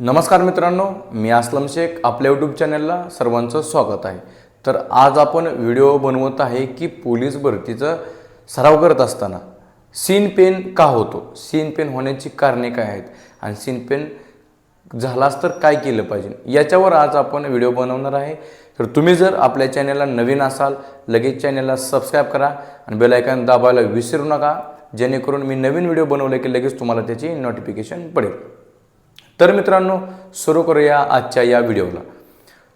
नमस्कार मित्रांनो मी असलम शेख आपल्या यूट्यूब चॅनलला सर्वांचं स्वागत आहे. तर आज आपण व्हिडिओ बनवत आहे की पोलीस भरतीचा सराव करत असताना सीन पेन का होतो? सीन पेन होण्याची कारणे काय आहेत? आणि सीन पेन झालाच तर काय केलं पाहिजे? याच्यावर आज आपण व्हिडिओ बनवणार आहे. तर तुम्ही जर आपल्या चॅनलला नवीन असाल लगेच चॅनलला सबस्क्राईब करा आणि बेलायकन दाबायला विसरू नका. जेणेकरून मी नवीन व्हिडिओ बनवले की लगेच तुम्हाला त्याची नोटिफिकेशन पडेल. तर मित्रांनो सुरू करूया आजच्या या व्हिडिओला.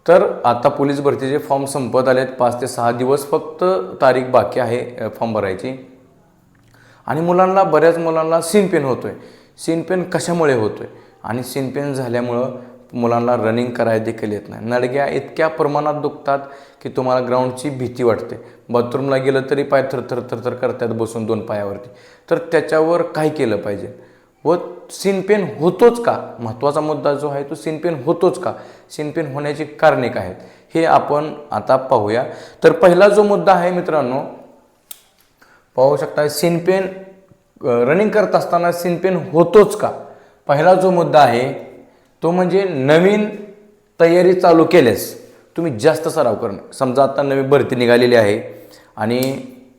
तर आता पोलीस भरतीचे फॉर्म संपत आले आहेत पाच ते सहा दिवस फक्त तारीख बाकी आहे फॉर्म भरायची. आणि मुलांना बऱ्याच मुलांना सीन पेन आहे सीन पेन कशामुळे आहे आणि सीन पेन झाल्यामुळं मुलांना रनिंग करायला देखील येत नाही. नडग्या इतक्या प्रमाणात दुखतात की तुम्हाला ग्राउंडची भीती वाटते. बाथरूमला गेलं तरी पाय थरथर थरथर करतात बसून दोन पायावरती. तर त्याच्यावर काय केलं पाहिजे? व सिनपेन होतोच का? महत्त्वाचा मुद्दा जो आहे तो सिनपेन होतोच का? सिनपेन होण्याची कारणे काय आहेत? हे आपण आता पाहूया. तर पहिला जो मुद्दा आहे मित्रांनो पाहू शकता सिनपेन रनिंग करत असताना सिनपेन होतोच का? पहिला जो मुद्दा आहे तो म्हणजे नवीन तयारी चालू केल्यास तुम्ही जास्त सराव करणे. समजा आता नवीन भरती निघालेली आहे आणि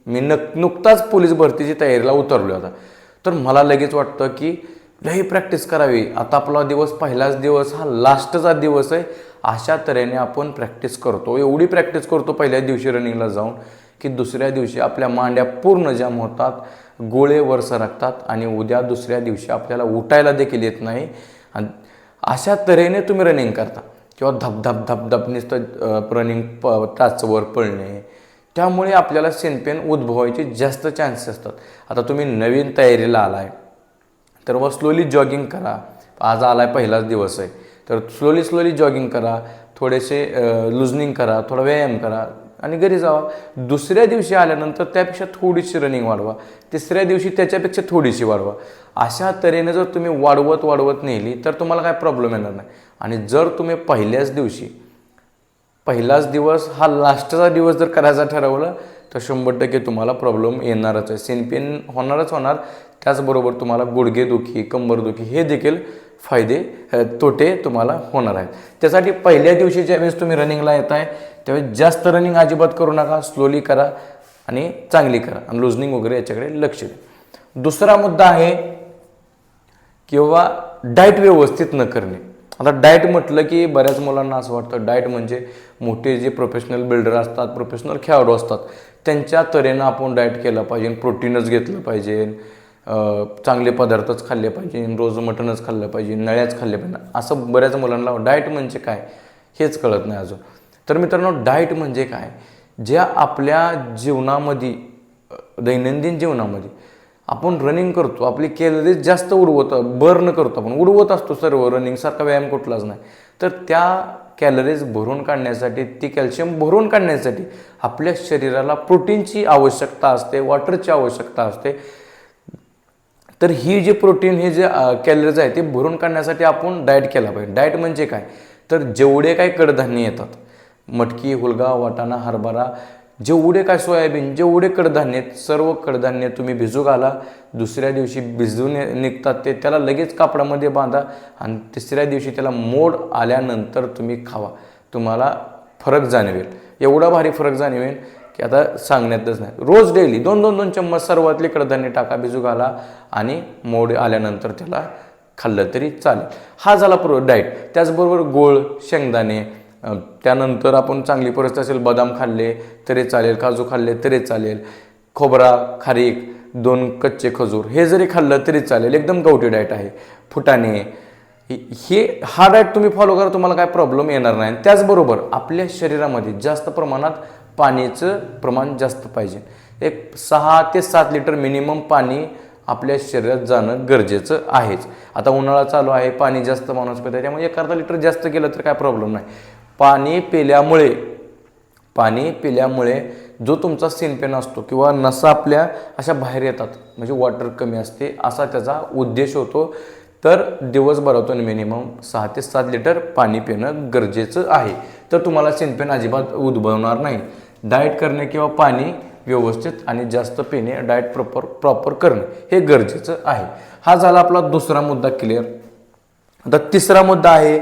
मी नक नुकताच पोलीस भरतीची तयारीला उतरलो आता. तर मला लगेच वाटतं की लई प्रॅक्टिस करावी. आता आपला दिवस पहिलाच दिवस हा लास्टचा दिवस आहे. अशा तऱ्हेने आपण प्रॅक्टिस करतो. एवढी प्रॅक्टिस करतो पहिल्या दिवशी रनिंगला जाऊन की दुसऱ्या दिवशी आपल्या मांड्या पूर्ण जाम होतात गोळे वर सरकतात आणि उद्या दुसऱ्या दिवशी आपल्याला उठायला देखील येत नाही. आणि अशा तऱ्हेने तुम्ही रनिंग करता. किंवा धप धप धप धप नुसतं रनिंग प टाचवर पळणे. त्यामुळे आपल्याला सेनपेन उद्भवायचे जास्त चान्सेस असतात. आता तुम्ही नवीन तयारीला आलाय. तर व स्लोली जॉगिंग करा. आज आला आहे पहिलाच दिवस आहे. तर स्लोली स्लोली जॉगिंग करा. थोडेसे लुजनिंग करा. थोडा व्यायाम करा. आणि घरी जावा. दुसऱ्या दिवशी आल्यानंतर त्यापेक्षा थोडीशी रनिंग वाढवा. तिसऱ्या दिवशी त्याच्यापेक्षा थोडीशी वाढवा. अशा तऱ्हेने जर तुम्ही वाढवत वाढवत नेली तर तुम्हाला काय प्रॉब्लेम येणार नाही. आणि जर तुम्ही पहिल्याच दिवशी पहिलाच दिवस हा लास्टचा दिवस जर करायचा ठरवलं तर शंभर टक्के तुम्हाला प्रॉब्लेम येणारच आहे. सेनपेन होणारच होणार. त्याचबरोबर तुम्हाला गुडघेदुखी कंबरदुखी हे देखील फायदे तोटे तुम्हाला होणार आहेत. त्यासाठी पहिल्या दिवशी ज्यावेळेस तुम्ही रनिंगला येत आहे त्यावेळेस जास्त रनिंग अजिबात करू नका. स्लोली करा आणि चांगली करा. आणि लुझनिंग वगैरे याच्याकडे लक्ष द्या. दुसरा मुद्दा आहे किंवा डाएट व्यवस्थित न करणे. आता डाएट म्हटलं की बऱ्याच मुलांना असं वाटतं डाएट म्हणजे मोठे जे प्रोफेशनल बिल्डर असतात प्रोफेशनल खेळाडू असतात त्यांच्या तऱ्हेनं आपण डाएट केलं पाहिजे प्रोटीनच घेतलं पाहिजे चांगले पदार्थच खाल्ले पाहिजे रोज मटणच खाल्लं पाहिजे नळ्याच खाल्ले पाहिजे. असं बऱ्याच मुलांना डाएट म्हणजे काय हेच कळत नाही अजून. तर मित्रांनो डाएट म्हणजे काय? ज्या आपल्या जीवनामध्ये दैनंदिन जीवनामध्ये आपण रनिंग करतो आपली कॅलरीज जास्त उडवतं बर्न करतो आपण. उडवत असतो सर्व रनिंगसारखा व्यायाम कुठलाच नाही. तर त्या कॅलरीज भरून काढण्यासाठी ती कॅल्शियम भरून काढण्यासाठी आपल्या शरीराला प्रोटीनची आवश्यकता असते वॉटरची आवश्यकता असते. तर ही जे प्रोटीन हे जे कॅलरीज आहे ते भरून काढण्यासाठी आपण डाएट केला पाहिजे. डाएट म्हणजे काय? तर जेवढे काही कडधान्य येतात मटकी हुलगा वाटाणा हरभरा जेवढे काय सोयाबीन जेवढे कडधान्य आहेत सर्व कडधान्य तुम्ही भिजू घाला. दुसऱ्या दिवशी भिजून निघतात ते त्याला लगेच कापडामध्ये बांधा आणि तिसऱ्या दिवशी त्याला मोड आल्यानंतर तुम्ही खावा. तुम्हाला फरक जाणवेल. एवढा भारी फरक जाणवेल की आता सांगण्यातच नाही. रोज डेली दोन दोन दोन चम्मच सर्वातले कडधान्य टाका भिजू घाला आणि मोड आल्यानंतर त्याला खाल्लं तरी चालेल. हा झाला प्रो डाएट त्याचबरोबर गोळ शेंगदाणे त्यानंतर आपण चांगली परिस्थिती असेल बदाम खाल्ले तरी चालेल काजू खाल्ले तरी चालेल खोबरा खारीक दोन कच्चे खजूर हे जरी खाल्लं तरी चालेल एकदम गवटी डाएट आहे. फुटाणे हे- हे हा डाएट तुम्ही फॉलो करा तुम्हाला काय प्रॉब्लेम येणार नाही. त्याचबरोबर आपल्या शरीरामध्ये जास्त प्रमाणात पाण्याचं प्रमाण जास्त पाहिजे. एक सहा ते सात लिटर मिनिमम पाणी आपल्या शरीरात जाणं गरजेचं आहेच. आता उन्हाळा चालू आहे पाणी जास्त माणूस पित आहे त्यामुळे एक अर्धा लिटर जास्त केलं तर काय प्रॉब्लेम नाही. पाणी पिल्यामुळे पाणी पिल्यामुळे जो तुमचा सिनपेन असतो किंवा नसा आपल्या अशा बाहेर येतात म्हणजे वॉटर कमी असते असा त्याचा उद्देश होतो. तर दिवसभरातून मिनिमम सहा ते सात लिटर पाणी पिणं गरजेचं आहे. तर तुम्हाला सिनपेन अजिबात उद्भवणार नाही. डाएट करणे किंवा पाणी व्यवस्थित आणि जास्त पिणे डाएट प्रॉपर प्रॉपर करणे हे गरजेचं आहे. हा झाला आपला दुसरा मुद्दा क्लिअर आता तिसरा मुद्दा आहे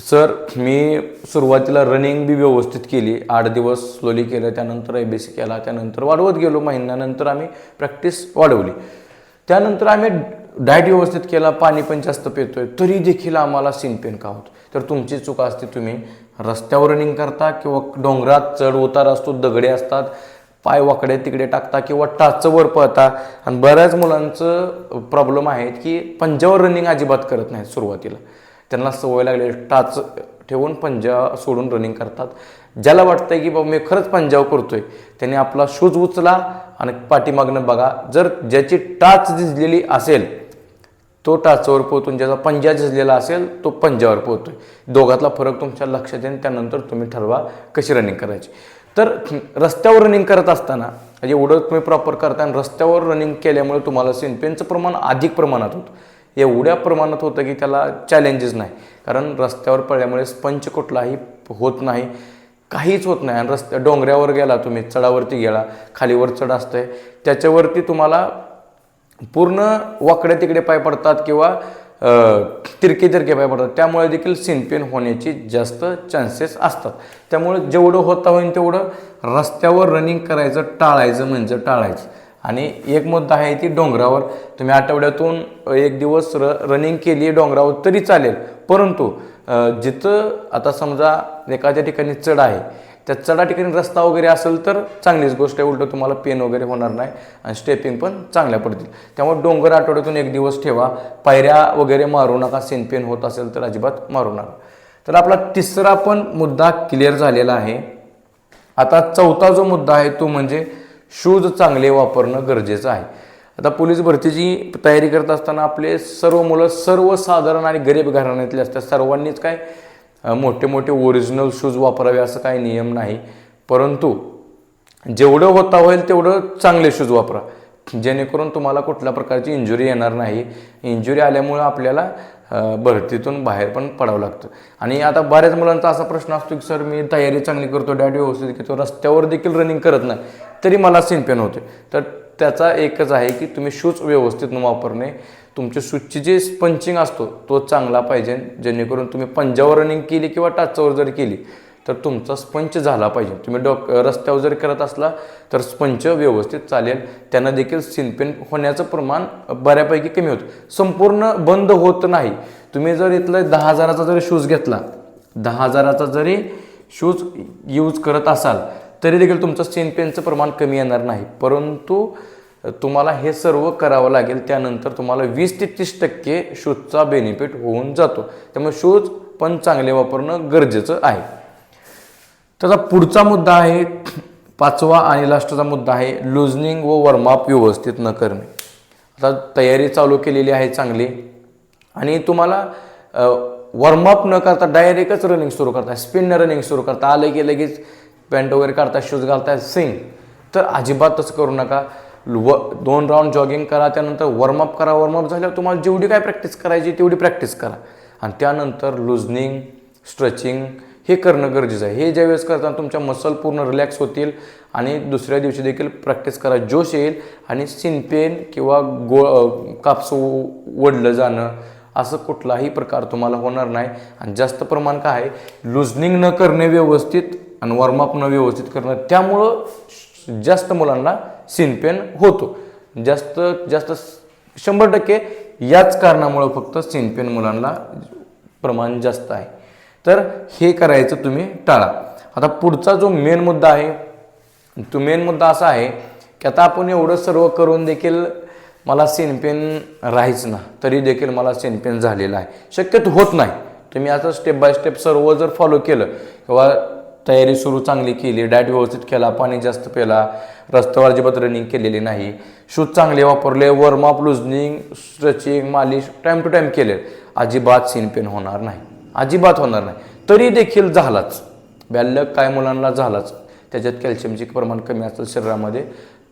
सर मी सुरुवातीला रनिंग बी व्यवस्थित केली. आठ दिवस स्लोली केलं. त्यानंतर ए बी सी केला. त्यानंतर वाढवत गेलो. महिन्यानंतर आम्ही प्रॅक्टिस वाढवली. त्यानंतर आम्ही डाएट व्यवस्थित केला. पाणी पण जास्त पितोय. तरी देखील आम्हाला सीन पेन का होत? तर तुमची चूक असते तुम्ही रस्त्यावर रनिंग करता किंवा डोंगरात चढ उतार असतो दगडे असतात पाय वाकडे तिकडे टाकता किंवा टाचवर पळता. आणि बऱ्याच मुलांचं प्रॉब्लेम आहेत की पंजावर रनिंग अजिबात करत नाहीत सुरुवातीला. त्यांना सवय लागली टाच ठेवून पंजा सोडून रनिंग करतात. ज्याला वाटतंय की बाबा मी खरंच पंजाव करतोय त्याने आपला शूज उचला आणि पाठीमागनं बघा जर ज्याची टाच झिजलेली असेल तो टाचवर पोहतून ज्याचा पंजा झिजलेला असेल तो पंजावर पोहतोय दोघातला फरक तुमच्या लक्षात येईल त्यानंतर तुम्ही ठरवा कशी रनिंग करायची. तर रस्त्यावर रनिंग करत असताना म्हणजे एवढं तुम्ही प्रॉपर करता आणि रस्त्यावर रनिंग केल्यामुळे तुम्हाला सिनपेनचं प्रमाण अधिक प्रमाणात होतं. एवढ्या प्रमाणात होतं की त्याला चॅलेंजेस नाही. कारण रस्त्यावर पडल्यामुळे स्पंच कुठलाही होत नाही काहीच होत नाही. आणि रस्त्या डोंगऱ्यावर गेला तुम्ही चढावरती गेला खालीवर चढ असतंय. त्याच्यावरती तुम्हाला पूर्ण वाकड्या तिकडे पाय पडतात किंवा तिरके तिरके पाय पडतात. त्यामुळे देखील सिनपेन होण्याची जास्त चान्सेस असतात. त्यामुळे जेवढं होता होईल तेवढं रस्त्यावर रनिंग करायचं टाळायचं म्हणजे टाळायचं. आणि एक मुद्दा आहे ती डोंगरावर. तुम्ही आठवड्यातून एक दिवस र रनिंग केली डोंगरावर तरी चालेल. परंतु जिथं आता समजा एखाद्या ठिकाणी चढ आहे त्या चढा ठिकाणी रस्ता वगैरे असेल तर चांगलीच गोष्ट आहे. उलटं तुम्हाला पेन वगैरे होणार नाही आणि स्टेपिंग पण चांगल्या पडतील त्यामुळे डोंगर आठवड्यातून एक दिवस ठेवा. पायऱ्या वगैरे मारू नका सेन पेन होत असेल तर अजिबात मारू नका. तर आपला तिसरा पण मुद्दा क्लिअर झालेला आहे. आता चौथा जो मुद्दा आहे तो म्हणजे शूज चांगले वापरणं गरजेचं आहे. आता पोलीस भरतीची तयारी करत असताना आपले सर्व मुलं सर्वसाधारण आणि गरीब घराण्यातले असतात. सर्वांनीच काय मोठे मोठे ओरिजिनल शूज वापरावे असं काही नियम नाही. परंतु जेवढं होता होईल तेवढं चांगले शूज वापरा. जेणेकरून तुम्हाला कुठल्या प्रकारची इंजुरी येणार नाही. इंजुरी आल्यामुळं आपल्याला भरतीतून बाहेर पण पडावं लागतं. आणि आता बऱ्याच मुलांचा असा प्रश्न असतो की सर मी तयारी चांगली करतो डॅट व्यवस्थित घेतो. रस्त्यावर देखील रनिंग करत नाही. तरी मला सिनपेन होते. तर त्याचा एकच आहे की तुम्ही शूज व्यवस्थित न वापरणे तुमच्या शूजची जे स्पंचिंग असतो तो चांगला पाहिजे. जेणेकरून तुम्ही पंजावर रनिंग केली किंवा टाचावर जर केली तर तुमचा स्पंच झाला पाहिजे. तुम्ही डॉक रस्त्यावर जर करत असला तर स्पंच व्यवस्थित चालेल. त्यांना देखील सिनपेन होण्याचं प्रमाण बऱ्यापैकी कमी होतं. संपूर्ण बंद होत नाही. तुम्ही जर इथलं दहा हजाराचा जरी शूज घेतला दहा हजाराचा जरी शूज यूज करत असाल तरी देखील तुमचं सिनपेनचं प्रमाण कमी येणार नाही. परंतु तुम्हाला हे सर्व करावं लागेल. त्यानंतर तुम्हाला वीस ते तीस टक्के शूजचा बेनिफिट होऊन जातो. त्यामुळे शूज पण चांगले वापरणं गरजेचं आहे. त्याचा पुढचा मुद्दा आहे पाचवा आणि लास्टचा मुद्दा आहे लुझनिंग व वॉर्मअप व्यवस्थित न करणे. आता तयारी चालू केलेली आहे चांगली. आणि तुम्हाला वॉर्मअप न करता डायरेक्टच रनिंग सुरू करता स्पिन रनिंग सुरू करता. आलं की लगेच पॅन्ट वगैरे काढता शूज घालताय सिंग तर अजिबात तसं करू नका. व दोन राऊंड जॉगिंग करा त्यानंतर वॉर्मअप करा. वॉर्मअप झाल्यावर तुम्हाला जेवढी काय प्रॅक्टिस करायची तेवढी प्रॅक्टिस करा. आणि त्यानंतर लुझनिंग स्ट्रेचिंग हे करणं गरजेचं आहे. हे ज्यावेळेस करताना तुमच्या मसल पूर्ण रिलॅक्स होतील आणि दुसऱ्या दिवशी देखील प्रॅक्टिस करा. जोश येईल आणि सिनपेन किंवा गो कापसू वडलं जाणं असं कुठलाही प्रकार तुम्हाला होणार नाही. आणि जास्त प्रमाण काय आहे? लुझनिंग न करणे व्यवस्थित आणि वॉर्मअप न व्यवस्थित करणं त्यामुळं जास्त मुलांना सिनपेन होतो. जास्त जास्त शंभर टक्के याच कारणामुळं फक्त सिनपेन मुलांना प्रमाण जास्त आहे. तर हे करायचं तुम्ही टाळा. आता पुढचा जो मेन मुद्दा आहे तो मेन मुद्दा असा आहे की आता आपण एवढं सर्व करून देखील मला सेनपेन राहायचं ना तरी देखील मला सेनपेन झालेलं आहे. शक्यतो होत नाही. तुम्ही आता स्टेप बाय स्टेप सर्व जर फॉलो केलं किंवा तयारी सुरू चांगली केली डायट व्यवस्थित केला पाणी जास्त प्याला रस्त्यावर अजिबात रनिंग केलेली नाही. शूज चांगले वापरले वॉर्मअप लुझनिंग स्ट्रेचिंग मालिश टाईम टू टाईम केले. अजिबात सीन पेन होणार नाही. अजिबात होणार नाही. तरी देखील झालाच. बॅल्लक काय मुलांना झालाच. त्याच्यात कॅल्शियमचे प्रमाण कमी असतं शरीरामध्ये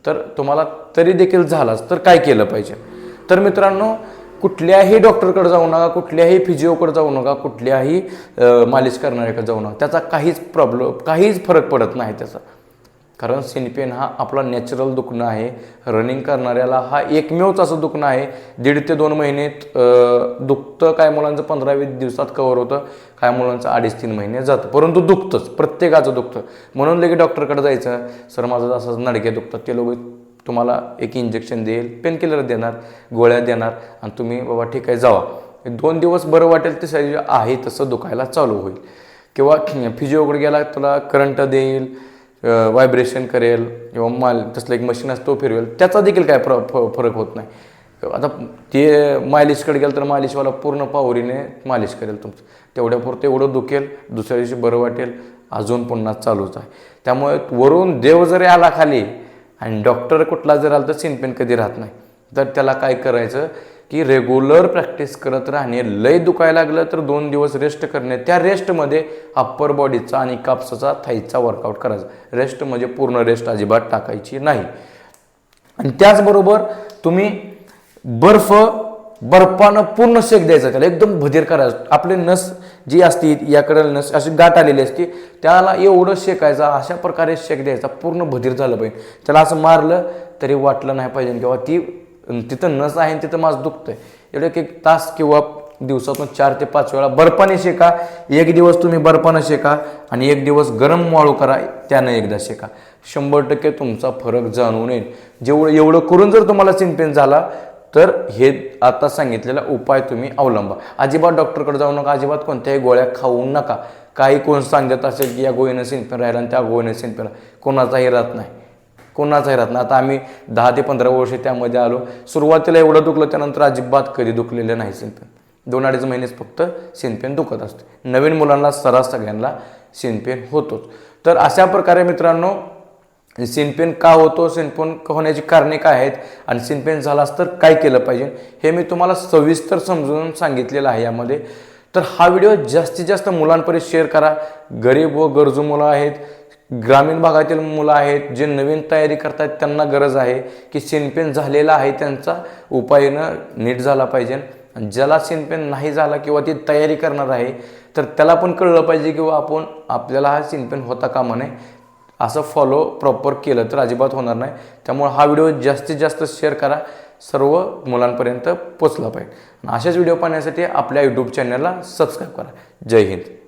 तर तुम्हाला तरी देखील झालाच. तर काय केलं पाहिजे? तर मित्रांनो कुठल्याही डॉक्टरकडे जाऊ नका कुठल्याही फिजिओकडे जाऊ नका कुठल्याही मालिश करणाऱ्याकडे जाऊ नका. त्याचा काहीच प्रॉब्लेम काहीच फरक पडत नाही त्याचा. कारण सिनपेन हा आपला नॅचरल दुखणं आहे. रनिंग करणाऱ्याला हा एकमेवच असं दुखणं आहे. दीड ते दोन महिनेत दुखतं काय मुलांचं पंधरा वीस दिवसात कवर होतं काय मुलांचं अडीच तीन महिने जातं. परंतु दुखतंच प्रत्येकाचं दुखतं. म्हणून लगेच डॉक्टरकडे जायचं. सर माझं असं नडके दुखतात. ते लोक तुम्हाला एक इंजेक्शन देईल पेनकिलर देणार गोळ्या देणार आणि तुम्ही बाबा ठीक आहे जावा. दोन दिवस बरं वाटेल ते शरीर आहे तसं दुखायला चालू होईल. किंवा फिजिओकडे गेला तुला करंट देईल व्हायब्रेशन करेल किंवा माल तसलं एक मशीन असतो फिरवेल त्याचा देखील काय फर फ- फरक होत नाही. आता ते मालिशकडे गेलं तर मालिशवाला पूर्ण पावरीने मालिश करेल तुमचं. तेवढ्यापुरतं एवढं दुखेल दुसऱ्या दिवशी बरं वाटेल अजून पुन्हा चालूच आहे. त्यामुळे वरून देव जरी आला खाली आणि डॉक्टर कुठला जर आला तर सिनपेन कधी राहत नाही. तर त्याला काय करायचं की रेग्युलर प्रॅक्टिस करत राहणे लय दुखायला लागलं तर दोन दिवस रेस्ट करणे त्या रेस्टमध्ये अप्पर बॉडीचा आणि कापसाचा थाईचा वर्कआउट करायचा. रेस्ट म्हणजे पूर्ण रेस्ट अजिबात टाकायची नाही. आणि त्याचबरोबर तुम्ही बर्फ बर्फानं पूर्ण शेक द्यायचा त्याला एकदम भदीर करायचं. आपले नस जी असती याकडं नस अशी गाठ आलेली असते त्याला एवढं शेकायचं अशा प्रकारे शेक द्यायचा पूर्ण भदीर झालं पाहिजे. त्याला असं मारलं तरी वाटलं नाही पाहिजे किंवा ती तिथं नस आहे आणि तिथं माझं दुखतं आहे एवढं एक एक तास किंवा दिवसातून चार ते पाच वेळा बर्फाने शेका एक दिवस तुम्ही बर्फानं शेका आणि एक दिवस गरम वाळू करा त्यानं एकदा शेका. शंभर टक्के तुमचा फरक जाणून येईल. जेवढं एवढं करून जर तुम्हाला सिनपेन झाला तर हे आता सांगितलेला उपाय तुम्ही अवलंबा. अजिबात डॉक्टरकडे जाऊ नका अजिबात कोणत्याही गोळ्या खाऊ नका. काही कोण सांगत असेल की या गोळीनं सिनपेन राहिला आणि त्या गोळीनं सिनपेन कोणाचाही राहत नाही. कोणाचाही राहत नाही. आता आम्ही दहा ते पंधरा वर्ष त्यामध्ये आलो. सुरुवातीला एवढं दुखलं त्यानंतर अजिबात कधी दुखलेलं नाही सिनपेन दोन अडीच महिनेच फक्त सिनपेन दुखत असते. नवीन मुलांना सरास सगळ्यांना सिनपेन होतोच. तर अशा प्रकारे मित्रांनो सिनपेन का होतो सिनपेन होण्याची कारणे काय आहेत आणि सिनपेन झालास तर काय केलं पाहिजे हे मी तुम्हाला सविस्तर समजून सांगितलेलं आहे यामध्ये. तर हा व्हिडिओ जास्तीत जास्त मुलांपर्यंत शेअर करा. गरीब व गरजू मुलं आहेत ग्रामीण भागातील मुलं आहेत जे नवीन तयारी करतात त्यांना गरज आहे की सिनपेन झालेला आहे त्यांचा उपायनं नीट झाला पाहिजे. ज्याला सिनपेन नाही झाला किंवा ती तयारी करणार आहे तर त्याला पण कळलं पाहिजे किंवा आपण आपल्याला हा सिनपेन होता कामा नये. असं फॉलो प्रॉपर केलं तर अजिबात होणार नाही. त्यामुळे हा व्हिडिओ जास्तीत जास्त शेअर करा. सर्व मुलांपर्यंत पोचला पाहिजे. अशाच व्हिडिओ पाहण्यासाठी आपल्या यूट्यूब चॅनलला सबस्क्राईब करा. जय हिंद.